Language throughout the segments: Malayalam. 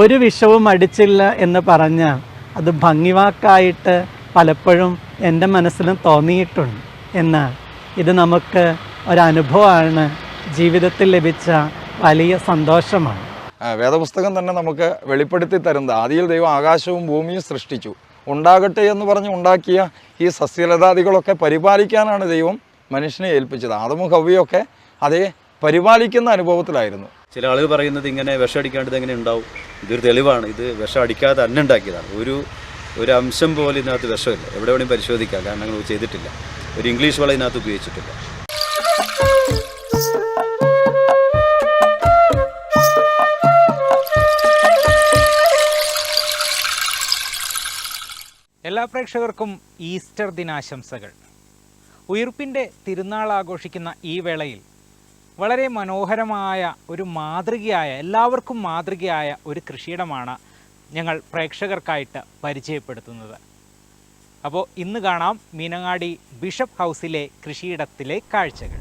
ഒരു വിഷവും അടിച്ചില്ല എന്ന് പറഞ്ഞാൽ അത് ഭംഗിവാക്കായിട്ട് പലപ്പോഴും എന്റെ മനസ്സിലും തോന്നിയിട്ടുണ്ട്. എന്നാൽ ഇത് നമുക്ക് ഒരനുഭവമാണ് ജീവിതത്തിൽ ലഭിച്ച വലിയ സന്തോഷമാണ്. വേദപുസ്തകം തന്നെ നമുക്ക് വെളിപ്പെടുത്തി തരുന്നത്. ആദിയിൽ ദൈവം ആകാശവും ഭൂമിയും സൃഷ്ടിച്ചു. ഉണ്ടാകട്ടെ എന്ന് പറഞ്ഞ് ഉണ്ടാക്കിയ ഈ സസ്യലതാദികളൊക്കെ പരിപാലിക്കാനാണ് ദൈവം മനുഷ്യനെ ഏൽപ്പിച്ചത്. ആദമും ഹവ്യൊക്കെ അതേ പരിപാലിക്കുന്ന അനുഭവത്തിലായിരുന്നു. ചില ആളുകൾ പറയുന്നത് ഇങ്ങനെ വിഷം അടിക്കാണ്ട് എങ്ങനെ ഉണ്ടാവും? ഇതൊരു തെളിവാണ്. ഇത് വിഷം അടിക്കാതെ തന്നെ ഉണ്ടാക്കിയതാണ്. ഒരു ഒരു അംശം പോലും ഇതിനകത്ത് വിഷമില്ല. എവിടെ വേണമെങ്കിലും പരിശോധിക്കാം. കാരണം ഞങ്ങൾ ചെയ്തിട്ടില്ല. ഒരു ഇംഗ്ലീഷ് വളം ഇതിനകത്ത് ഉപയോഗിച്ചിട്ടില്ല. എല്ലാ പ്രേക്ഷകർക്കും ഈസ്റ്റർ ദിനാശംസകൾ. ഉയിർപ്പിന്റെ തിരുനാൾ ആഘോഷിക്കുന്ന ഈ വേളയിൽ വളരെ മനോഹരമായ ഒരു മാതൃകയായ എല്ലാവർക്കും മാതൃകയായ ഒരു കൃഷിയിടമാണ് ഞങ്ങൾ പ്രേക്ഷകർക്കായിട്ട് പരിചയപ്പെടുത്തുന്നത്. അപ്പോൾ ഇന്ന് കാണാം മീനങ്ങാടി ബിഷപ്പ് ഹൗസിലെ കൃഷിയിടത്തിലെ കാഴ്ചകൾ.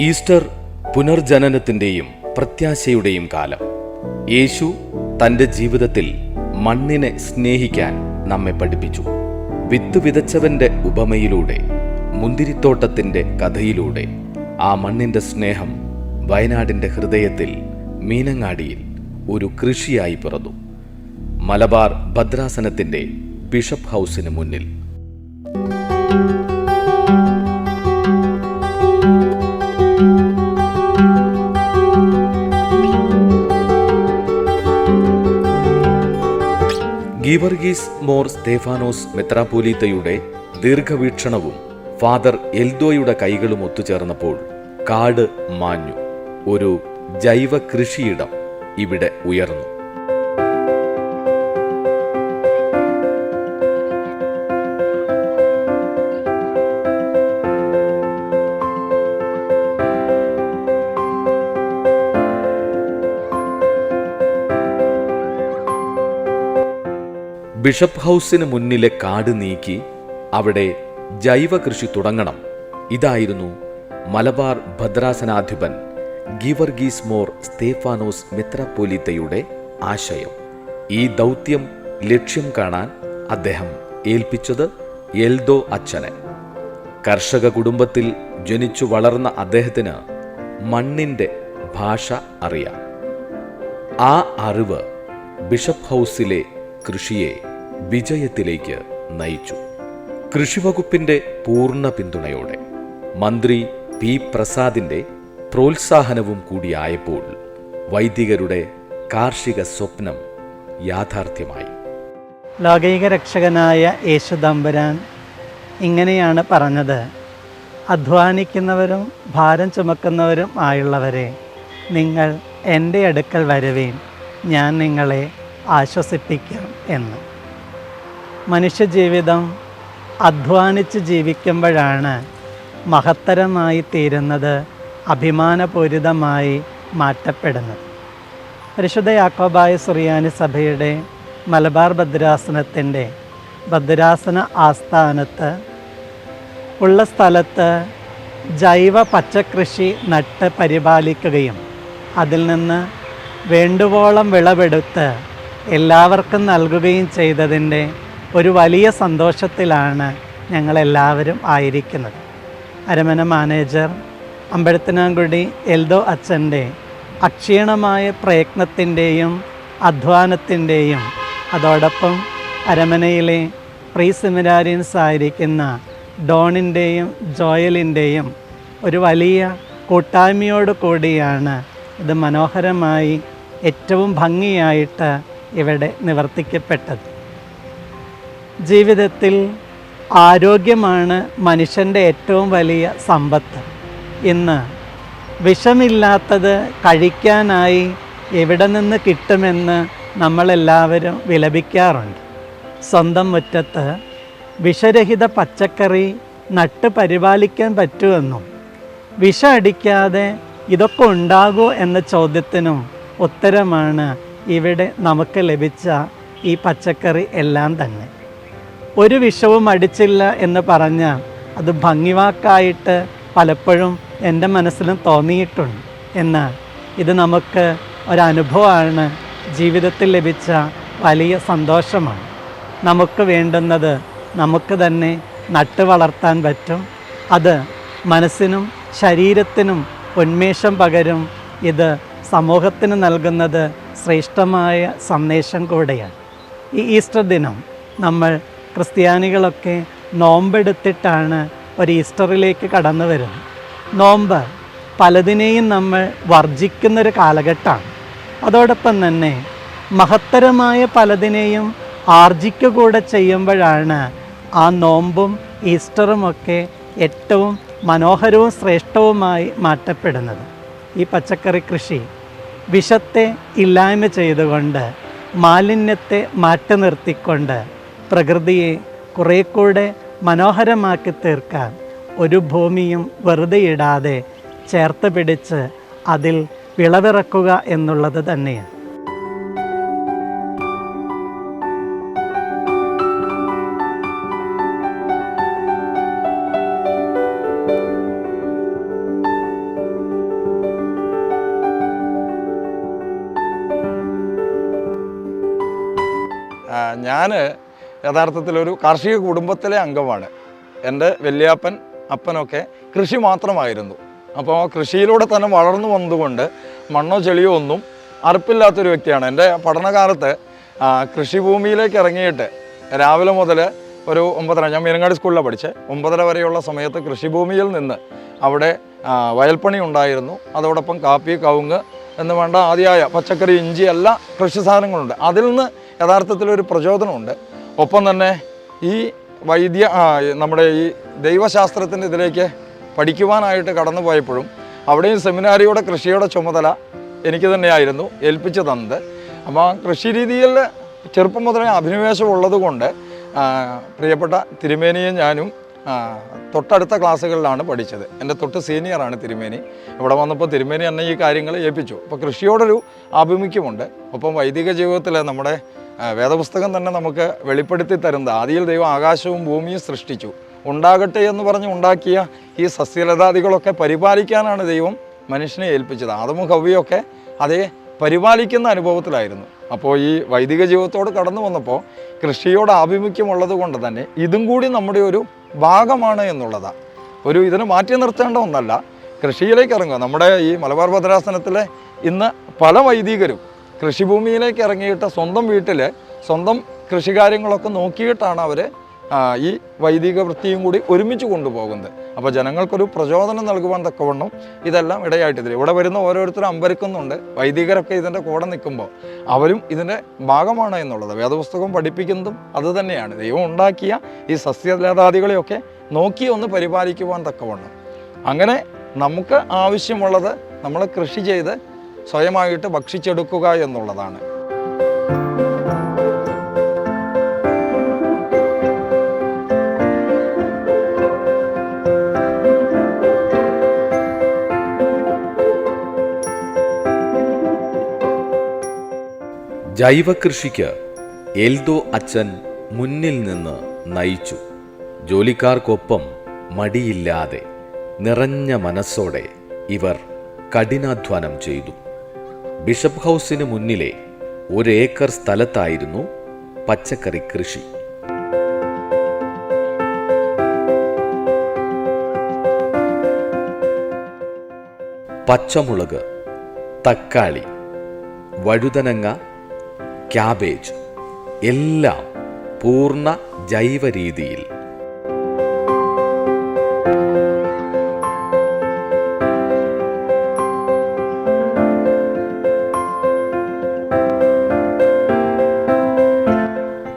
ഈസ്റ്റർ പുനർജനനത്തിന്റെയും പ്രത്യാശയുടെയും കാലം. യേശു തന്റെ ജീവിതത്തിൽ മണ്ണിനെ സ്നേഹിക്കാൻ നമ്മെ പഠിപ്പിച്ചു. വിത്ത് വിതച്ചവന്റെ ഉപമയിലൂടെ മുന്തിരിത്തോട്ടത്തിന്റെ കഥയിലൂടെ ആ മണ്ണിന്റെ സ്നേഹം വയനാടിന്റെ ഹൃദയത്തിൽ മീനങ്ങാടിയിൽ ഒരു കൃഷിയായി പിറന്നു. മലബാർ ഭദ്രാസനത്തിന്റെ ബിഷപ്പ് ഹൗസിന് മുന്നിൽ ഗീവർഗീസ് മോർ സ്തേഫാനോസ് മെത്രാപോലീത്തയുടെ ദീർഘവീക്ഷണവും ഫാദർ എൽദോയുടെ കൈകളും ഒത്തുചേർന്നപ്പോൾ കാട് മാഞ്ഞു. ഒരു ജൈവ കൃഷിയിടം ഇവിടെ ഉയർന്നു. ബിഷപ്പ് ഹൗസിന് മുന്നിലെ കാട് നീക്കി അവിടെ ജൈവ കൃഷി തുടങ്ങണം. ഇതായിരുന്നു മലബാർ ഭദ്രാസനാധിപൻ ഗിവർഗീസ് മോർ സ്തേഫാനോസ് മിത്രപോലിത്തയുടെ ആശയം. ഈ ദൗത്യം ലക്ഷ്യം കാണാൻ അദ്ദേഹം ഏൽപ്പിച്ചത് എൽദോ അച്ഛനെ. കർഷക കുടുംബത്തിൽ ജനിച്ചു വളർന്ന അദ്ദേഹത്തിന് മണ്ണിന്റെ ഭാഷ അറിയാം. ആ അറിവ് ബിഷപ്പ് ഹൗസിലെ കൃഷിയെ വിജയത്തിലേക്ക് നയിച്ചു. കൃഷിവകുപ്പിന്റെ പൂർണ പിന്തുണയോടെ മന്ത്രി പി പ്രസാദിന്റെ പ്രോത്സാഹനവും കൂടിയായപ്പോൾ വൈദികരുടെ കാർഷിക സ്വപ്നം യാഥാർത്ഥ്യമായി. ലോകൈക രക്ഷകനായ യേശുദമ്പരാൻ ഇങ്ങനെയാണ് പറഞ്ഞത്. അധ്വാനിക്കുന്നവരും ഭാരം ചുമക്കുന്നവരും ആയുള്ളവരെ നിങ്ങൾ എന്റെ അടുക്കൽ വരവേൻ ഞാൻ നിങ്ങളെ ആശ്വസിപ്പിക്കാം എന്ന്. മനുഷ്യജീവിതം അധ്വാനിച്ച് ജീവിക്കുമ്പോഴാണ് മഹത്തരമായി തീരുന്നത് അഭിമാനപൂരിതമായി മാറ്റപ്പെടുന്നത്. പരിശുദ്ധ യാക്കോബായ സുറിയാനി സഭയുടെ മലബാർ ഭദ്രാസനത്തിന്റെ ഭദ്രാസന ആസ്ഥാനത്ത് ഉള്ള സ്ഥലത്ത് ജൈവ പച്ചക്കൃഷി നട്ട് പരിപാലിക്കുകയും അതിൽ നിന്ന് വേണ്ടുവോളം വിളവെടുത്ത് എല്ലാവർക്കും നൽകുകയും ചെയ്തതിന്റെ ഒരു വലിയ സന്തോഷത്തിലാണ് ഞങ്ങളെല്ലാവരും ആയിരിക്കുന്നത്. അരമന മാനേജർ അമ്പഴത്തിനാങ്കുടി എൽദോ അച്ഛന്റെ അക്ഷീണമായ പ്രയത്നത്തിന്റെയും അധ്വാനത്തിന്റെയും അതോടൊപ്പം അരമനയിലെ പ്രീ സെമിനാരിയൻസ് ആയിരിക്കുന്ന ഡോണിന്റെയും ജോയലിന്റെയും ഒരു വലിയ കൂട്ടായ്മയോട് കൂടിയാണ് ഇത് മനോഹരമായി ഏറ്റവും ഭംഗിയായിട്ട് ഇവിടെ നിവർത്തിക്കപ്പെട്ടത്. ജീവിതത്തിൽ ആരോഗ്യമാണ് മനുഷ്യന്റെ ഏറ്റവും വലിയ സമ്പത്ത്. ഇന്ന് വിഷമില്ലാത്തത് കഴിക്കാനായി എവിടെ നിന്ന് കിട്ടുമെന്ന് നമ്മളെല്ലാവരും വിലപിക്കാറുണ്ട്. സ്വന്തം മുറ്റത്ത് വിഷരഹിത പച്ചക്കറി നട്ട് പരിപാലിക്കാൻ പറ്റുമെന്നും വിഷ അടിക്കാതെ ഇതൊക്കെ ഉണ്ടാകുമോ എന്ന ചോദ്യത്തിനും ഉത്തരമാണ് ഇവിടെ നമുക്ക് ലഭിച്ച ഈ പച്ചക്കറി എല്ലാം തന്നെ. ഒരു വിഷവും അടിച്ചില്ല എന്ന് പറഞ്ഞാൽ അത് ഭംഗിവാക്കായിട്ട് പലപ്പോഴും എന്റെ മനസ്സിലും തോന്നിയിട്ടുണ്ട്. എന്നാൽ ഇത് നമുക്ക് ഒരനുഭവമാണ്. ജീവിതത്തിൽ ലഭിച്ച വലിയ സന്തോഷമാണ്. നമുക്ക് വേണ്ടുന്നത് നമുക്ക് തന്നെ നട്ടു വളർത്താൻ പറ്റും. അത് മനസ്സിനും ശരീരത്തിനും ഉന്മേഷം പകരും. ഇത് സമൂഹത്തിന് നൽകുന്നത് ശ്രേഷ്ഠമായ സന്ദേശം കൂടെയാണ്. ഈ ഈസ്റ്റർ ദിനം നമ്മൾ ക്രിസ്ത്യാനികളൊക്കെ നോമ്പെടുത്തിട്ടാണ് ഒരു ഈസ്റ്ററിലേക്ക് കടന്നു വരുന്നത്. നോമ്പ് പലതിനെയും നമ്മൾ വർജിക്കുന്നൊരു കാലഘട്ടമാണ്. അതോടൊപ്പം തന്നെ മഹത്തരമായ പലതിനെയും ആർജിക്കുക കൂടെ ചെയ്യുമ്പോഴാണ് ആ നോമ്പും ഈസ്റ്ററും ഒക്കെ ഏറ്റവും മനോഹരവും ശ്രേഷ്ഠവുമായി മാറ്റപ്പെടുന്നത്. ഈ പച്ചക്കറി കൃഷി വിഷത്തെ ഇല്ലായ്മ ചെയ്തുകൊണ്ട് മാലിന്യത്തെ മാറ്റി നിർത്തിക്കൊണ്ട് പ്രകൃതിയെ കുറേ കൂടെ മനോഹരമാക്കി തീർക്കാൻ ഒരു ഭൂമിയും വെറുതെ ഇടാതെ ചേർത്ത് പിടിച്ച് അതിൽ വിളവിറക്കുക എന്നുള്ളത് തന്നെയാണ്. ഞാൻ യഥാർത്ഥത്തിൽ ഒരു കാർഷിക കുടുംബത്തിലെ അംഗമാണ്. എന്റെ വല്യാപ്പൻ അപ്പനൊക്കെ കൃഷി മാത്രമായിരുന്നു. അപ്പോൾ കൃഷിയിലൂടെ തന്നെ വളർന്നു വന്നതുകൊണ്ട് മണ്ണോ ചെളിയോ ഒന്നും അറുപ്പില്ലാത്തൊരു വ്യക്തിയാണ്. എന്റെ പഠനകാലത്ത് കൃഷിഭൂമിയിലേക്ക് ഇറങ്ങിയിട്ട് രാവിലെ മുതൽ ഒരു ഒമ്പതര ഞാൻ മീനങ്ങാടി സ്കൂളിലാണ് പഠിച്ചത്. ഒമ്പതര വരെയുള്ള സമയത്ത് കൃഷിഭൂമിയിൽ നിന്ന് അവിടെ വയൽപ്പണി ഉണ്ടായിരുന്നു. അതോടൊപ്പം കാപ്പി കവുങ്ങ് എന്ന് വേണ്ട ആദ്യമായ പച്ചക്കറി ഇഞ്ചി എല്ലാ കൃഷി സാധനങ്ങളുണ്ട്. അതിൽ നിന്ന് യഥാർത്ഥത്തിലൊരു പ്രചോദനമുണ്ട്. ഒപ്പം തന്നെ ഈ വൈദ്യ നമ്മുടെ ഈ ദൈവശാസ്ത്രത്തിന്റെ ഇതിലേക്ക് പഠിക്കുവാനായിട്ട് കടന്നു പോയപ്പോഴും അവിടെയും സെമിനാരിയുടെ കൃഷിയുടെ ചുമതല എനിക്ക് തന്നെയായിരുന്നു ഏൽപ്പിച്ചു തന്നത്. അപ്പോൾ ആ കൃഷി രീതിയിൽ ചെറുപ്പം മുതലേ അഭിനിവേശം ഉള്ളത് കൊണ്ട് പ്രിയപ്പെട്ട തിരുമേനിയും ഞാനും തൊട്ടടുത്ത ക്ലാസ്സുകളിലാണ് പഠിച്ചത്. എന്റെ തൊട്ട് സീനിയറാണ് തിരുമേനി. ഇവിടെ വന്നപ്പോൾ തിരുമേനി എന്നെ ഈ കാര്യങ്ങൾ ഏൽപ്പിച്ചു. അപ്പോൾ കൃഷിയോടൊരു ആഭിമുഖ്യമുണ്ട്. ഒപ്പം വൈദിക ജീവിതത്തിൽ നമ്മുടെ വേദപുസ്തകം തന്നെ നമുക്ക് വെളിപ്പെടുത്തി തരുന്നത്. ആദിയിൽ ദൈവം ആകാശവും ഭൂമിയും സൃഷ്ടിച്ചു. ഉണ്ടാകട്ടെ എന്ന് പറഞ്ഞ് ഉണ്ടാക്കിയ ഈ സസ്യലതാദികളൊക്കെ പരിപാലിക്കാനാണ് ദൈവം മനുഷ്യനെ ഏൽപ്പിച്ചത്. ആദമും കവിയൊക്കെ അതേ പരിപാലിക്കുന്ന അനുഭവത്തിലായിരുന്നു. അപ്പോൾ ഈ വൈദിക ജീവിതത്തോട് കടന്നു വന്നപ്പോൾ കൃഷിയോട് ആഭിമുഖ്യമുള്ളത് കൊണ്ട് തന്നെ ഇതും കൂടി നമ്മുടെ ഒരു ഭാഗമാണ് എന്നുള്ളതാണ് ഒരു ഇതിനെ മാറ്റി നിർത്തേണ്ട ഒന്നല്ല. കൃഷിയിലേക്ക് ഇറങ്ങുക. നമ്മുടെ ഈ മലബാർ ഭദ്രാസനത്തിലെ ഇന്ന് പല വൈദികരും കൃഷിഭൂമിയിലേക്ക് ഇറങ്ങിയിട്ട് സ്വന്തം വീട്ടിൽ സ്വന്തം കൃഷികാര്യങ്ങളൊക്കെ നോക്കിയിട്ടാണ് അവർ ഈ വൈദിക വൃത്തിയും കൂടി ഒരുമിച്ച് കൊണ്ടുപോകുന്നത്. അപ്പോൾ ജനങ്ങൾക്കൊരു പ്രചോദനം നൽകുവാൻ തക്കവണ്ണം ഇതെല്ലാം ഇടയായിട്ടില്ല ഇവിടെ വരുന്ന ഓരോരുത്തരും അമ്പരക്കുന്നുണ്ട്. വൈദികരൊക്കെ ഇതിന്റെ കൂടെ നിൽക്കുമ്പോൾ അവരും ഇതിന്റെ ഭാഗമാണ് എന്നുള്ളത്. വേദപുസ്തകം പഠിപ്പിക്കുന്നതും അതുതന്നെയാണ് ദൈവം ഉണ്ടാക്കിയ ഈ സസ്യലതാദികളെയൊക്കെ നോക്കി ഒന്ന് പരിപാലിക്കുവാൻ തക്കവണ്ണം. അങ്ങനെ നമുക്ക് ആവശ്യമുള്ളത് നമ്മൾ കൃഷി ചെയ്ത് സ്വയമായിട്ട് ഭക്ഷിച്ചെടുക്കുക എന്നുള്ളതാണ്. ജൈവ കൃഷിക്ക് എൽദോ അച്ഛൻ മുന്നിൽ നിന്ന് നയിച്ചു. ജോലിക്കാർക്കൊപ്പം മടിയില്ലാതെ നിറഞ്ഞ മനസ്സോടെ ഇവർ കഠിനാധ്വാനം ചെയ്തു. ബിഷപ്പ് ഹൗസിന് മുന്നിലെ ഒരേക്കർ സ്ഥലത്തായിരുന്നു പച്ചക്കറി കൃഷി. പച്ചമുളക് തക്കാളി വഴുതനങ്ങ ക്യാബേജ് എല്ലാം പൂർണ ജൈവ രീതിയിൽ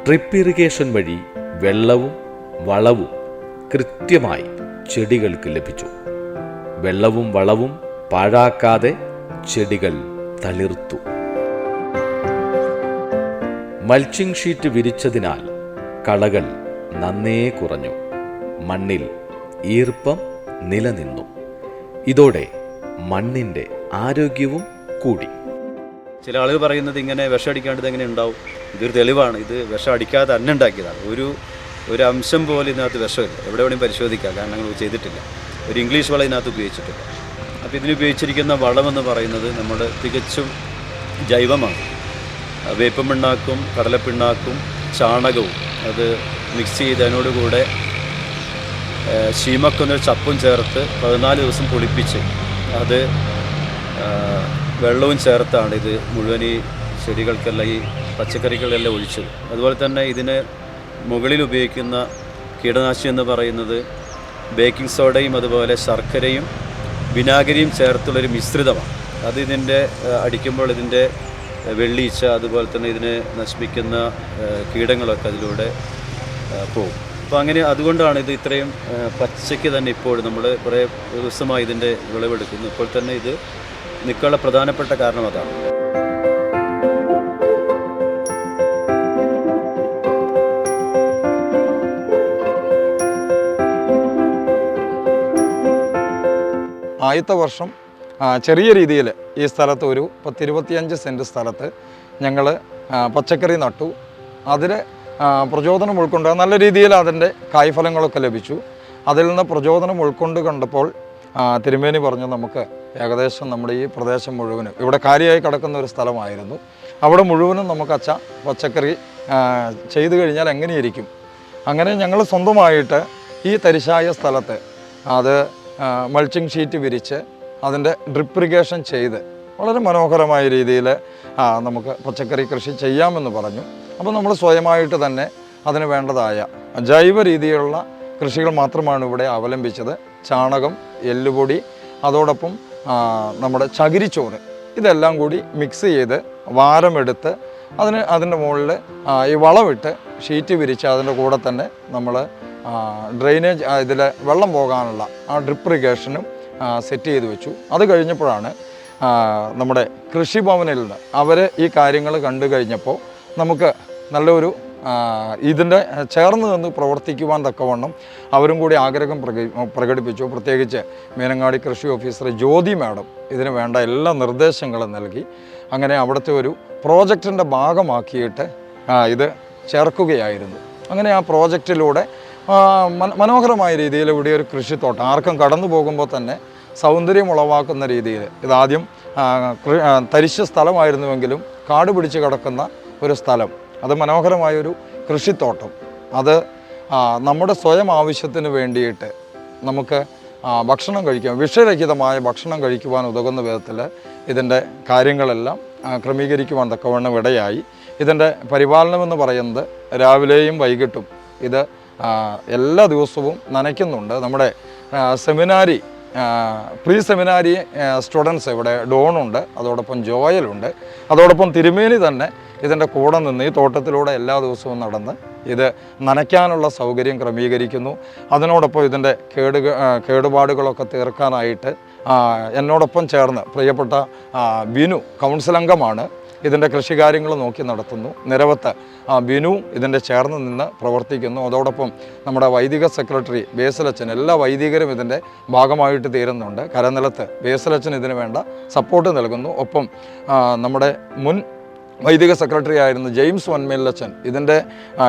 ഡ്രിപ്പ് ഇറിഗേഷൻ വഴി വെള്ളവും വളവും കൃത്യമായി ചെടികൾക്ക് ലഭിച്ചു. വെള്ളവും വളവും പാഴാക്കാതെ ചെടികൾ തളിർത്തു. മൾച്ചിങ് ഷീറ്റ് വിരിച്ചതിനാൽ കളകൾ നന്നേ കുറഞ്ഞു. മണ്ണിൽ ഈർപ്പം നിലനിന്നു. ഇതോടെ മണ്ണിന്റെ ആരോഗ്യവും കൂടി. ചില ആളുകൾ പറയുന്നത് ഇങ്ങനെ വിഷം അടിക്കാണ്ടത് ഇത് എങ്ങനെ ഉണ്ടാവും? ഇതൊരു തെളിവാണ്. ഇത് വിഷം അടിക്കാതെ തന്നെ ഉണ്ടാക്കിയതാണ്. ഒരു ഒരു അംശം പോലും ഇതിനകത്ത് വിഷമില്ല. എവിടെ വേണമെങ്കിലും പരിശോധിക്കാം. കാരണം ഞങ്ങൾ ചെയ്തിട്ടില്ല. ഒരു ഇംഗ്ലീഷ് വളം ഇതിനകത്ത് ഉപയോഗിച്ചിട്ടില്ല. അപ്പോൾ ഇതിന് ഉപയോഗിച്ചിരിക്കുന്ന വളമെന്ന് പറയുന്നത് നമ്മുടെ തികച്ചും ജൈവമാണ്. വേപ്പമിണ്ണാക്കും കടലപ്പിണ്ണാക്കും ചാണകവും. അത് മിക്സ് ചെയ്ത് അതിനോടുകൂടെ ശീമക്കൊന്നൊരു ചപ്പും ചേർത്ത് പതിനാല് ദിവസം പൊളിപ്പിച്ച് അത് വെള്ളവും ചേർത്താണ് ഇത് മുഴുവൻ ഈ ചെടികൾക്കെല്ലാം ഈ പച്ചക്കറികളെല്ലാം ഒഴിച്ചത് അതുപോലെ തന്നെ ഇതിന് മുകളിൽ ഉപയോഗിക്കുന്ന കീടനാശിനി എന്ന് പറയുന്നത് ബേക്കിംഗ് സോഡയും അതുപോലെ ശർക്കരയും വിനാഗിരിയും ചേർത്തുള്ളൊരു മിശ്രിതമാണ്. അത് ഇതിന്റെ അടിക്കുമ്പോൾ ഇതിന്റെ വെള്ളീച്ച അതുപോലെ തന്നെ ഇതിനെ നശിപ്പിക്കുന്ന കീടങ്ങളൊക്കെ അതിലൂടെ പോകും. അപ്പോൾ അങ്ങനെ അതുകൊണ്ടാണ് ഇത് ഇത്രയും പച്ചയ്ക്ക് തന്നെ ഇപ്പോൾ നമ്മൾ കുറേ ദിവസമായി ഇതിന്റെ വിളവെടുക്കുന്നു. ഇപ്പോൾ തന്നെ ഇത് നിൽക്കാനുള്ള പ്രധാനപ്പെട്ട കാരണം അതാണ്. ആദ്യത്തെ വർഷം ചെറിയ രീതിയിൽ ഈ സ്ഥലത്ത് ഒരു പത്തിരുപത്തിയഞ്ച് സെന്റ് സ്ഥലത്ത് ഞങ്ങൾ പച്ചക്കറി നട്ടു. അതിൽ പ്രചോദനം ഉൾക്കൊണ്ട് നല്ല രീതിയിൽ അതിന്റെ കായ്ഫലങ്ങളൊക്കെ ലഭിച്ചു. അതിൽ നിന്ന് പ്രചോദനം ഉൾക്കൊണ്ട് കണ്ടപ്പോൾ തിരുമേനി പറഞ്ഞു നമുക്ക് ഏകദേശം നമ്മുടെ ഈ പ്രദേശം മുഴുവനും ഇവിടെ കാര്യമായി കിടക്കുന്ന ഒരു സ്ഥലമായിരുന്നു. അവിടെ മുഴുവനും നമുക്ക് അച്ഛ പച്ചക്കറി ചെയ്തു കഴിഞ്ഞാൽ എങ്ങനെയിരിക്കും? അങ്ങനെ ഞങ്ങൾ സ്വന്തമായിട്ട് ഈ തരിശായ സ്ഥലത്ത് അത് മൾച്ചിങ് ഷീറ്റ് വിരിച്ച് അതിന്റെ ഡ്രിപ്പ് ഇറിഗേഷൻ ചെയ്ത് വളരെ മനോഹരമായ രീതിയിൽ നമുക്ക് പച്ചക്കറി കൃഷി ചെയ്യാമെന്ന് പറഞ്ഞു. അപ്പോൾ നമ്മൾ സ്വയമായിട്ട് തന്നെ അതിന് വേണ്ടതായ ജൈവ രീതിയിലുള്ള കൃഷികൾ മാത്രമാണ് ഇവിടെ അവലംബിച്ചത്. ചാണകം എല്ലുപൊടി അതോടൊപ്പം നമ്മുടെ ചകിരിച്ചോറ് ഇതെല്ലാം കൂടി മിക്സ് ചെയ്ത് വാരമെടുത്ത് അതിന് അതിന്റെ മുകളിൽ ഈ വളമിട്ട് ഷീറ്റ് വിരിച്ച് അതിന്റെ കൂടെ തന്നെ നമ്മൾ ഡ്രെയിനേജ് ഇതിൽ വെള്ളം പോകാനുള്ള ആ ഡ്രിപ്പ് ഇറിഗേഷനും സെറ്റ് ചെയ്ത് വെച്ചു. അത് കഴിഞ്ഞപ്പോഴാണ് നമ്മുടെ കൃഷിഭവനിൽ നിന്ന് അവർ ഈ കാര്യങ്ങൾ കണ്ടു കഴിഞ്ഞപ്പോൾ നമുക്ക് നല്ലൊരു ഇതിന്റെ ചേർന്ന് നിന്ന് പ്രവർത്തിക്കുവാൻ തക്കവണ്ണം അവരും കൂടി ആഗ്രഹം പ്രക പ്രകടിപ്പിച്ചു. പ്രത്യേകിച്ച് മീനങ്ങാടി കൃഷി ഓഫീസർ ജ്യോതി മാഡം ഇതിന് വേണ്ട എല്ലാ നിർദ്ദേശങ്ങളും നൽകി. അങ്ങനെ അവിടുത്തെ ഒരു പ്രോജക്റ്റിന്റെ ഭാഗമാക്കിയിട്ട് ഇത് ചേർക്കുകയായിരുന്നു. അങ്ങനെ ആ പ്രോജക്റ്റിലൂടെ മനോഹരമായ രീതിയിൽ ഇവിടെ ഒരു കൃഷിത്തോട്ടം. ആർക്കും കടന്നു പോകുമ്പോൾ തന്നെ സൗന്ദര്യം ഉളവാക്കുന്ന രീതിയിൽ. ഇതാദ്യം തരിശ സ്ഥലമായിരുന്നുവെങ്കിലും കാട് പിടിച്ച് കിടക്കുന്ന ഒരു സ്ഥലം. അത് മനോഹരമായൊരു കൃഷിത്തോട്ടം. അത് നമ്മുടെ സ്വയം ആവശ്യത്തിന് വേണ്ടിയിട്ട് നമുക്ക് ഭക്ഷണം കഴിക്കാൻ വിഷരഹിതമായ ഭക്ഷണം കഴിക്കുവാൻ ഉതകുന്ന വിധത്തിൽ ഇതിന്റെ കാര്യങ്ങളെല്ലാം ക്രമീകരിക്കുവാൻ തക്കവണ്ണം ഇടയായി. ഇതിന്റെ പരിപാലനമെന്ന് പറയുന്നത് രാവിലെയും വൈകിട്ടും. ഇത് എല്ലാ ദിവസവും നനയ്ക്കുന്നുണ്ട്. നമ്മുടെ സെമിനാരി പ്രീ സെമിനാരി സ്റ്റുഡൻസ് ഇവിടെ ഡോണുണ്ട്. അതോടൊപ്പം ജോയലുണ്ട്. അതോടൊപ്പം തിരുമേനി തന്നെ ഇതിന്റെ കൂടെ നിന്ന് ഈ തോട്ടത്തിലൂടെ എല്ലാ ദിവസവും നടന്ന് ഇത് നനയ്ക്കാനുള്ള സൗകര്യം ക്രമീകരിക്കുന്നു. അതിനോടൊപ്പം ഇതിന്റെ കേടു കേടുപാടുകളൊക്കെ തീർക്കാനായിട്ട് എന്നോടൊപ്പം ചേർന്ന് പ്രിയപ്പെട്ട ബിനു കൗൺസിൽ അംഗമാണ് ഇതിന്റെ കൃഷികാര്യങ്ങൾ നോക്കി നടത്തുന്നു. നിരവത്ത് ആ, ബിനു ഇതിന്റെ ചേർന്ന് നിന്ന് പ്രവർത്തിക്കുന്നു. അതോടൊപ്പം നമ്മുടെ വൈദിക സെക്രട്ടറി ബേസലച്ചൻ എല്ലാ വൈദികരും ഇതിന്റെ ഭാഗമായിട്ട് തീരുന്നുണ്ട്. കരനിലത്ത് ബേസലച്ചൻ ഇതിന് വേണ്ട സപ്പോർട്ട് നൽകുന്നു. ഒപ്പം നമ്മുടെ മുൻ വൈദിക സെക്രട്ടറി ആയിരുന്നു ജെയിംസ് വൻമേലച്ചൻ ഇതിന്റെ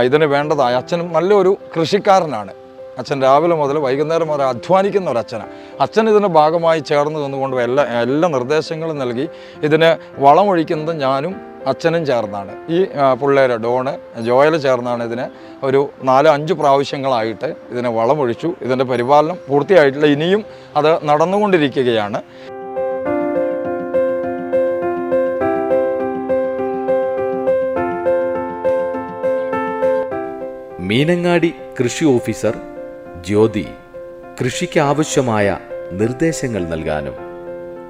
ഇതിന് വേണ്ടതായ അച്ഛനും നല്ലൊരു കൃഷിക്കാരനാണ്. അച്ഛൻ രാവിലെ മുതൽ വൈകുന്നേരം വരെ അധ്വാനിക്കുന്ന ഒരു അച്ഛനാണ് അച്ഛൻ ഇതിന്റെ ഭാഗമായി ചേർന്ന് നിന്നുകൊണ്ട് എല്ലാ എല്ലാ നിർദ്ദേശങ്ങളും നൽകി. ഇതിന് വളമൊഴിക്കുന്നത് ഞാനും അച്ഛനും ചേർന്നാണ്. ഈ പിള്ളേര് ഡോണ് ജോയൽ ചേർന്നാണ് ഇതിന് ഒരു നാല് അഞ്ച് പ്രാവശ്യങ്ങളായിട്ട് ഇതിനെ വളമൊഴിച്ചു. ഇതിന്റെ പരിപാലനം പൂർത്തിയായിട്ടില്ല. ഇനിയും അത് നടന്നുകൊണ്ടിരിക്കുകയാണ്. മീനങ്ങാടി കൃഷി ഓഫീസർ ജ്യോതി കൃഷിക്കാവശ്യമായ നിർദ്ദേശങ്ങൾ നൽകാനും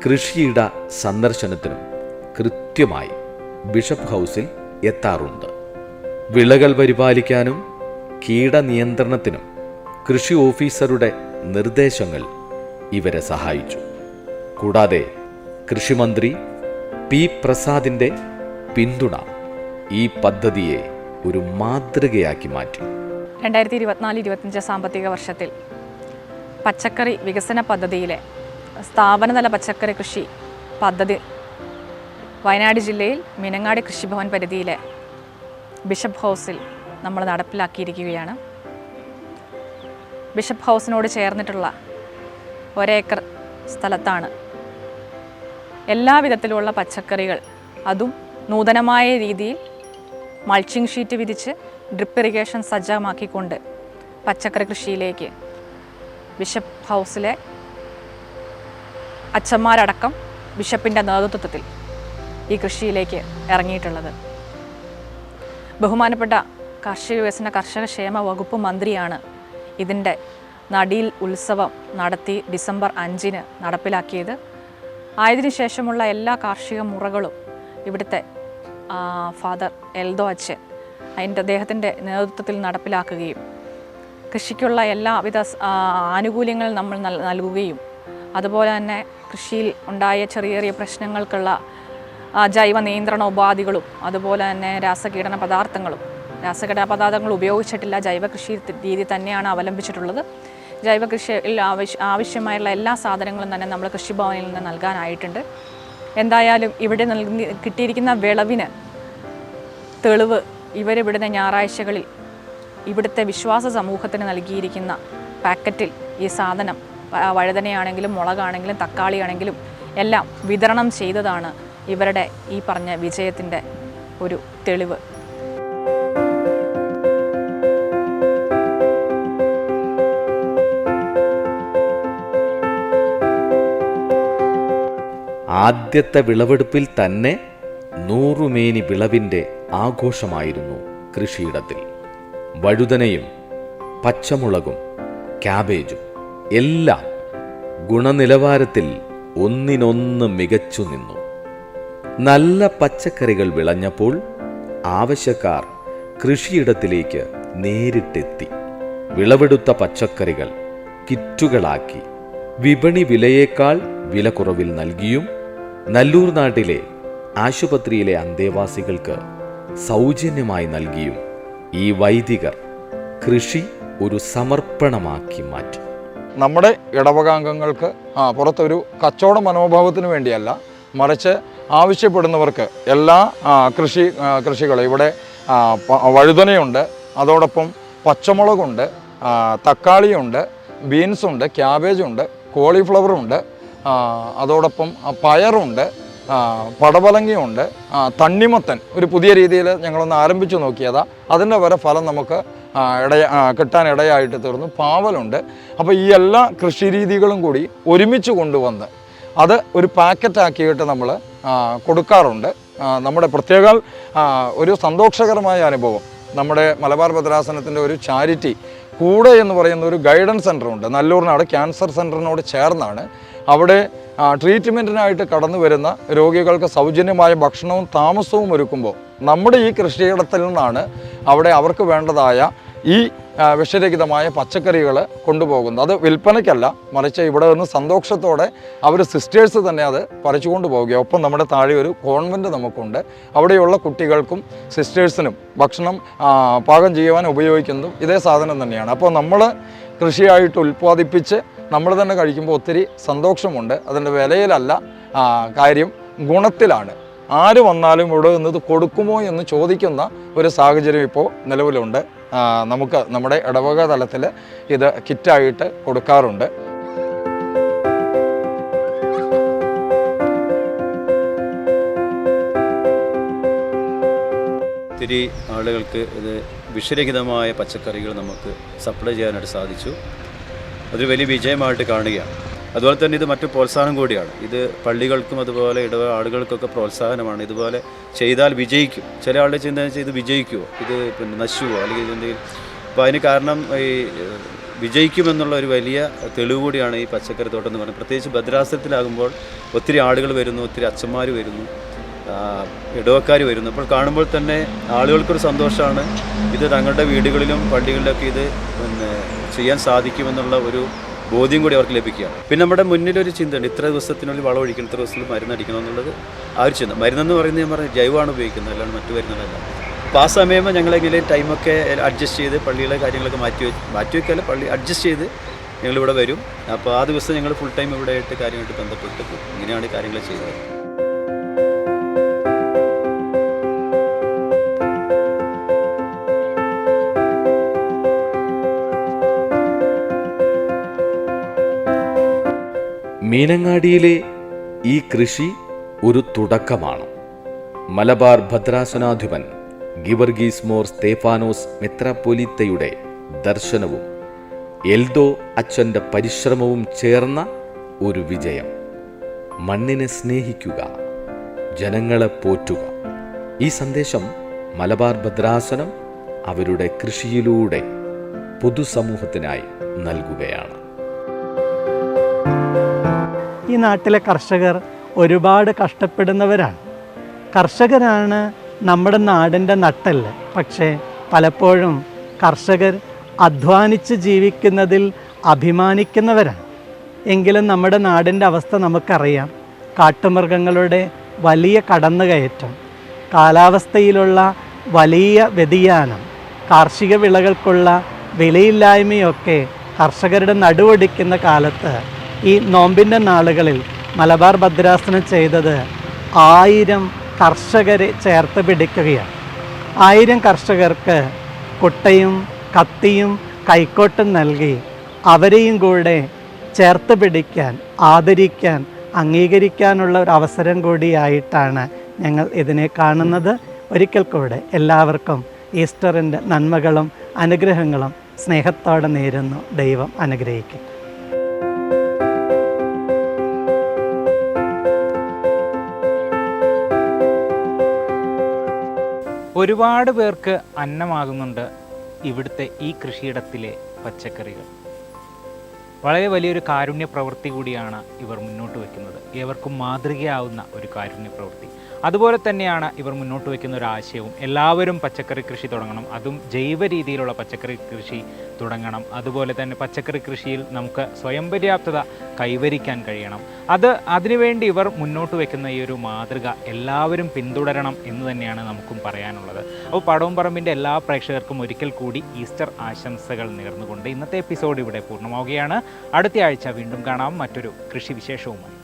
കൃഷിയിട സന്ദർശനത്തിനും കൃത്യമായി ബിഷപ്പ് ഹൗസിൽ എത്താറുണ്ട്. വിളകൾ പരിപാലിക്കാനും കീടനിയന്ത്രണത്തിനും കൃഷി ഓഫീസറുടെ നിർദ്ദേശങ്ങൾ ഇവരെ സഹായിച്ചു. കൂടാതെ കൃഷിമന്ത്രി പി പ്രസാദിന്റെ പിന്തുണ ഈ പദ്ധതിയെ ഒരു മാതൃകയാക്കി മാറ്റി. രണ്ടായിരത്തി ഇരുപത്തിനാല് ഇരുപത്തഞ്ച് സാമ്പത്തിക വർഷത്തിൽ പച്ചക്കറി വികസന പദ്ധതിയിലെ സ്ഥാപനതല പച്ചക്കറി കൃഷി പദ്ധതി വയനാട് ജില്ലയിൽ മീനങ്ങാടി കൃഷിഭവൻ പരിധിയിലെ ബിഷപ്പ് ഹൗസിൽ നമ്മൾ നടപ്പിലാക്കിയിരിക്കുകയാണ്. ബിഷപ്പ് ഹൗസിനോട് ചേർന്നിട്ടുള്ള ഒരേക്കർ സ്ഥലത്താണ് എല്ലാ വിധത്തിലുള്ള പച്ചക്കറികൾ അതും നൂതനമായ രീതിയിൽ മൾച്ചിങ് ഷീറ്റ് വിരിച്ച് ഡ്രിപ്പ് ഇറിഗേഷൻ സജ്ജമാക്കിക്കൊണ്ട് പച്ചക്കറി കൃഷിയിലേക്ക് ബിഷപ്പ് ഹൗസിലെ അച്ഛന്മാരടക്കം ബിഷപ്പിന്റെ നേതൃത്വത്തിൽ ഈ കൃഷിയിലേക്ക് ഇറങ്ങിയിട്ടുള്ളത്. ബഹുമാനപ്പെട്ട കാർഷിക വികസന കർഷക ക്ഷേമ വകുപ്പ് മന്ത്രിയാണ് ഇതിന്റെ നടിയിൽ ഉത്സവം നടത്തി ഡിസംബർ അഞ്ചിന് നടപ്പിലാക്കിയത്. ആയതിനു ശേഷമുള്ള എല്ലാ കാർഷിക മുറകളും ഇവിടുത്തെ ഫാദർ എൽദോ അച്ഛൻ അതിന്റെ അദ്ദേഹത്തിന്റെ നേതൃത്വത്തിൽ നടപ്പിലാക്കുകയും കൃഷിക്കുള്ള എല്ലാവിധ ആനുകൂല്യങ്ങൾ നമ്മൾ നൽ- നൽകുകയും അതുപോലെ തന്നെ കൃഷിയിൽ ഉണ്ടായ ചെറിയ ചെറിയ പ്രശ്നങ്ങൾക്കുള്ള ജൈവ നിയന്ത്രണ ഉപാധികളും അതുപോലെ തന്നെ രാസകീടന പദാർത്ഥങ്ങളും. രാസകീടന പദാർത്ഥങ്ങൾ ഉപയോഗിച്ചിട്ടില്ല. ജൈവ കൃഷി രീതി തന്നെയാണ് അവലംബിച്ചിട്ടുള്ളത്. ജൈവ കൃഷിയിൽ ആവശ്യ ആവശ്യമായുള്ള എല്ലാ സാധനങ്ങളും തന്നെ നമ്മൾ കൃഷിഭവനിൽ നിന്ന് നൽകാനായിട്ടുണ്ട്. എന്തായാലും ഇവിടെ നൽകി കിട്ടിയിരിക്കുന്ന വിളവിന് തെളിവ് ഇവരിവിടുന്ന ഞായറാഴ്ചകളിൽ ഇവിടുത്തെ വിശ്വാസ സമൂഹത്തിന് നൽകിയിരിക്കുന്ന പാക്കറ്റിൽ ഈ സാധനം വഴുതനയാണെങ്കിലും മുളകാണെങ്കിലും തക്കാളിയാണെങ്കിലും എല്ലാം വിതരണം ചെയ്തതാണ് ഇവരുടെ ഈ പറഞ്ഞ വിജയത്തിന്റെ ഒരു തെളിവ്. ആദ്യത്തെ വിളവെടുപ്പിൽ തന്നെ നൂറുമേനി വിളവിന്റെ ആഘോഷമായിരുന്നു കൃഷിയിടത്തിൽ. വഴുതനയും പച്ചമുളകും ക്യാബേജും എല്ലാം ഗുണനിലവാരത്തിൽ ഒന്നിനൊന്ന് മികച്ചു നിന്നു. നല്ല പച്ചക്കറികൾ വിളഞ്ഞപ്പോൾ ആവശ്യക്കാർ കൃഷിയിടത്തിലേക്ക് നേരിട്ടെത്തി. വിളവെടുത്ത പച്ചക്കറികൾ കിറ്റുകളാക്കി. വിപണി വിലയേക്കാൾ വില കുറവിൽ നൽകിയും നല്ലൂർ നാട്ടിലെ ആശുപത്രിയിലെ അന്തേവാസികൾക്ക് സൗജന്യമായി നൽകിയും ഈ വൈദികർ കൃഷി ഒരു സമർപ്പണമാക്കി മാറ്റി. നമ്മുടെ ഇടവകാംഗങ്ങൾക്ക് ആ പുറത്തൊരു കച്ചവട മനോഭാവത്തിന് വേണ്ടിയല്ല മറിച്ച് ആവശ്യപ്പെടുന്നവർക്ക് എല്ലാ കൃഷി കൃഷികൾ ഇവിടെ വഴുതനയുണ്ട് അതോടൊപ്പം പച്ചമുളകുണ്ട് തക്കാളിയുണ്ട് ബീൻസുണ്ട് ക്യാബേജുണ്ട് കോളിഫ്ലവറുണ്ട് അതോടൊപ്പം പയറുണ്ട് പടവലങ്ങയുണ്ട് തണ്ണിമത്തൻ ഒരു പുതിയ രീതിയിൽ ഞങ്ങളൊന്ന് ആരംഭിച്ചു നോക്കിയതാ. അതിന്റെ വരെ ഫലം നമുക്ക് ഇടയ കിട്ടാൻ ഇടയായിട്ട് തീർന്നു. പാവലുണ്ട്. അപ്പോൾ ഈ എല്ലാ കൃഷിരീതികളും കൂടി ഒരുമിച്ച് കൊണ്ടുവന്ന് അത് ഒരു പാക്കറ്റാക്കിയിട്ട് നമ്മൾ കൊടുക്കാറുണ്ട്. നമ്മുടെ പ്രത്യേക ഒരു സന്തോഷകരമായ അനുഭവം. നമ്മുടെ മലബാർ ഭദ്രാസനത്തിന്റെ ഒരു ചാരിറ്റി കൂടെ എന്ന് പറയുന്ന ഒരു ഗൈഡൻസ് സെന്ററുണ്ട്. നല്ലൂരിനാട് ക്യാൻസർ സെന്ററിനോട് ചേർന്നാണ്. അവിടെ ട്രീറ്റ്മെന്റിനായിട്ട് കടന്നു വരുന്ന രോഗികൾക്ക് സൗജന്യമായ ഭക്ഷണവും താമസവും ഒരുക്കുമ്പോൾ നമ്മുടെ ഈ കൃഷിയിടത്തിൽ നിന്നാണ് അവിടെ അവർക്ക് വേണ്ടതായ ഈ വിഷരഹിതമായ പച്ചക്കറികൾ കൊണ്ടുപോകുന്നത്. അത് വിൽപ്പനയ്ക്കല്ല മറിച്ച് ഇവിടെ നിന്ന് സന്തോഷത്തോടെ അവർ സിസ്റ്റേഴ്സ് തന്നെ അത് പറിച്ചു പോവുകയും ഒപ്പം നമ്മുടെ താഴെ ഒരു കോൺവെന്റ് നമുക്കുണ്ട്. അവിടെയുള്ള കുട്ടികൾക്കും സിസ്റ്റേഴ്സിനും ഭക്ഷണം പാകം ചെയ്യുവാൻ ഉപയോഗിക്കുന്നതും ഇതേ സാധനം തന്നെയാണ്. അപ്പോൾ നമ്മൾ കൃഷിയായിട്ട് ഉൽപ്പാദിപ്പിച്ച് നമ്മൾ തന്നെ കഴിക്കുമ്പോൾ ഒത്തിരി സന്തോഷമുണ്ട്. അതിന്റെ വിലയിലല്ല കാര്യം ഗുണത്തിലാണ്. ആര് വന്നാലും ഇവിടെ നിന്ന് കൊടുക്കുമോ എന്ന് ചോദിക്കുന്ന ഒരു സാഹചര്യം ഇപ്പോൾ നിലവിലുണ്ട്. നമുക്ക് നമ്മുടെ ഇടവക തലത്തിൽ ഇത് കിറ്റായിട്ട് കൊടുക്കാറുണ്ട്. ഒത്തിരി ആളുകൾക്ക് ഇത് വിഷരഹിതമായ പച്ചക്കറികൾ നമുക്ക് സപ്ലൈ ചെയ്യാനായിട്ട് സാധിച്ചു. അതൊരു വലിയ വിജയമായിട്ട് കാണുകയാണ്. അതുപോലെ തന്നെ ഇത് മറ്റു പ്രോത്സാഹനം കൂടിയാണ്. ഇത് പള്ളികൾക്കും അതുപോലെ ഇടവ ആളുകൾക്കൊക്കെ പ്രോത്സാഹനമാണ്. ഇതുപോലെ ചെയ്താൽ വിജയിക്കും. ചില ആളുടെ ചിന്ത ഇത് വിജയിക്കുമോ ഇത് പിന്നെ നശുവോ അല്ലെങ്കിൽ ഇതെന്തെങ്കിലും അപ്പോൾ അതിന് കാരണം ഈ വിജയിക്കുമെന്നുള്ള ഒരു വലിയ തെളിവ് കൂടിയാണ് ഈ പച്ചക്കറി തോട്ടം എന്ന് പറയുന്നത്. പ്രത്യേകിച്ച് ഭദ്രാസനത്തിലാകുമ്പോൾ ഒത്തിരി ആളുകൾ വരുന്നു ഒത്തിരി അച്ഛന്മാർ വരുന്നു. ഇടവക്കാർ വരുന്നു. അപ്പോൾ കാണുമ്പോൾ തന്നെ ആളുകൾക്കൊരു സന്തോഷമാണ്. ഇത് തങ്ങളുടെ വീടുകളിലും പള്ളികളിലൊക്കെ ഇത് പിന്നെ ചെയ്യാൻ സാധിക്കുമെന്നുള്ള ഒരു ബോധ്യം കൂടി അവർക്ക് ലഭിക്കുകയാണ്. പിന്നെ നമ്മുടെ മുന്നിലൊരു ചിന്തയുണ്ട്. ഇത്ര ദിവസത്തിനുള്ളിൽ വളം ഒഴിക്കണം ഇത്ര ദിവസത്തിൽ മരുന്നടിക്കണം എന്നുള്ളത് ആ ഒരു ചിന്ത. മരുന്നെന്ന് പറയുന്നത് ഞാൻ പറഞ്ഞ ജൈവമാണ് ഉപയോഗിക്കുന്നത് അല്ലാണ്ട് മറ്റു മരുന്നുകളല്ല. അപ്പോൾ ആ സമയം ഞങ്ങളെങ്കിലും ടൈമൊക്കെ അഡ്ജസ്റ്റ് ചെയ്ത് പള്ളിയിലെ കാര്യങ്ങളൊക്കെ മാറ്റി മാറ്റി വയ്ക്കാൻ പള്ളി അഡ്ജസ്റ്റ് ചെയ്ത് ഞങ്ങളിവിടെ വരും. അപ്പോൾ ആ ദിവസം ഞങ്ങൾ ഫുൾ ടൈം ഇവിടെ ആയിട്ട് കാര്യമായിട്ട് ബന്ധപ്പെട്ട്. ഇങ്ങനെയാണ് കാര്യങ്ങൾ ചെയ്തത് മീനങ്ങാടിയിലെ ഈ കൃഷി ഒരു തുടക്കമാണ്. മലബാർ ഭദ്രാസനാധിപൻ ഗിവർഗീസ് മോർ സ്തേഫാനോസ് മെത്രാപ്പൊലിത്തയുടെ ദർശനവും എൽദോ അച്ഛന്റെ പരിശ്രമവും ചേർന്ന ഒരു വിജയം. മണ്ണിനെ സ്നേഹിക്കുക ജനങ്ങളെ പോറ്റുക. ഈ സന്ദേശം മലബാർ ഭദ്രാസനം അവരുടെ കൃഷിയിലൂടെ പൊതുസമൂഹത്തിനായി നൽകുകയാണ്. ഈ നാട്ടിലെ കർഷകർ ഒരുപാട് കഷ്ടപ്പെടുന്നവരാണ്. കർഷകരാണ് നമ്മുടെ നാടിന്റെ നട്ടൽ പക്ഷേ പലപ്പോഴും കർഷകർ അധ്വാനിച്ച് ജീവിക്കുന്നതിൽ അഭിമാനിക്കുന്നവരാണ്. എങ്കിലും നമ്മുടെ നാടിന്റെ അവസ്ഥ നമുക്കറിയാം. കാട്ടുമൃഗങ്ങളുടെ വലിയ കടന്നുകയറ്റം കാലാവസ്ഥയിലുള്ള വലിയ വ്യതിയാനം കാർഷിക വിളകൾക്കുള്ള വിലയില്ലായ്മയൊക്കെ കർഷകരുടെ നടുവടിക്കുന്ന കാലത്ത് ഈ നോമ്പിന്റെ നാളുകളിൽ മലബാർ ഭദ്രാസനം ചെയ്തത് ആയിരം കർഷകരെ ചേർത്ത് പിടിക്കുകയാണ്. ആയിരം കർഷകർക്ക് കുട്ടയും കത്തിയും കൈക്കോട്ടും നൽകി അവരെയും കൂടെ ചേർത്ത് പിടിക്കാൻ ആദരിക്കാൻ അംഗീകരിക്കാനുള്ള ഒരു അവസരം കൂടിയായിട്ടാണ് ഞങ്ങൾ ഇതിനെ കാണുന്നത്. ഒരിക്കൽ കൂടെ എല്ലാവർക്കും ഈസ്റ്ററിന്റെ നന്മകളും അനുഗ്രഹങ്ങളും സ്നേഹത്തോടെ നേരുന്നു. ദൈവം അനുഗ്രഹിക്കും ഒരുപാട് പേർക്ക് അന്നമാകുന്നുണ്ട് ഇവിടുത്തെ ഈ കൃഷിയിടത്തിലെ പച്ചക്കറികൾ. വളരെ വലിയൊരു കാരുണ്യ പ്രവൃത്തി കൂടിയാണ് ഇവർ മുന്നോട്ട് വയ്ക്കുന്നത് ഏവർക്കും മാതൃകയാവുന്ന ഒരു കാരുണ്യ പ്രവൃത്തി അതുപോലെ തന്നെയാണ് ഇവർ മുന്നോട്ട് വയ്ക്കുന്ന ഒരു ആശയവും. എല്ലാവരും പച്ചക്കറി കൃഷി തുടങ്ങണം. അതും ജൈവ രീതിയിലുള്ള പച്ചക്കറി കൃഷി തുടങ്ങണം. അതുപോലെ തന്നെ പച്ചക്കറി കൃഷിയിൽ നമുക്ക് സ്വയം പര്യാപ്തത കൈവരിക്കാൻ കഴിയണം. അത് അതിനുവേണ്ടി ഇവർ മുന്നോട്ട് വയ്ക്കുന്ന ഈ ഒരു മാതൃക എല്ലാവരും പിന്തുടരണം എന്ന് തന്നെയാണ് നമുക്കും പറയാനുള്ളത്. അപ്പോൾ പടവും പറമ്പിന്റെ എല്ലാ പ്രേക്ഷകർക്കും ഒരിക്കൽ കൂടി ഈസ്റ്റർ ആശംസകൾ നേർന്നുകൊണ്ട് ഇന്നത്തെ എപ്പിസോഡ് ഇവിടെ പൂർണമാവുകയാണ്. അടുത്ത ആഴ്ച വീണ്ടും കാണാം. മറ്റൊരു കൃഷി വിശേഷവുമായി.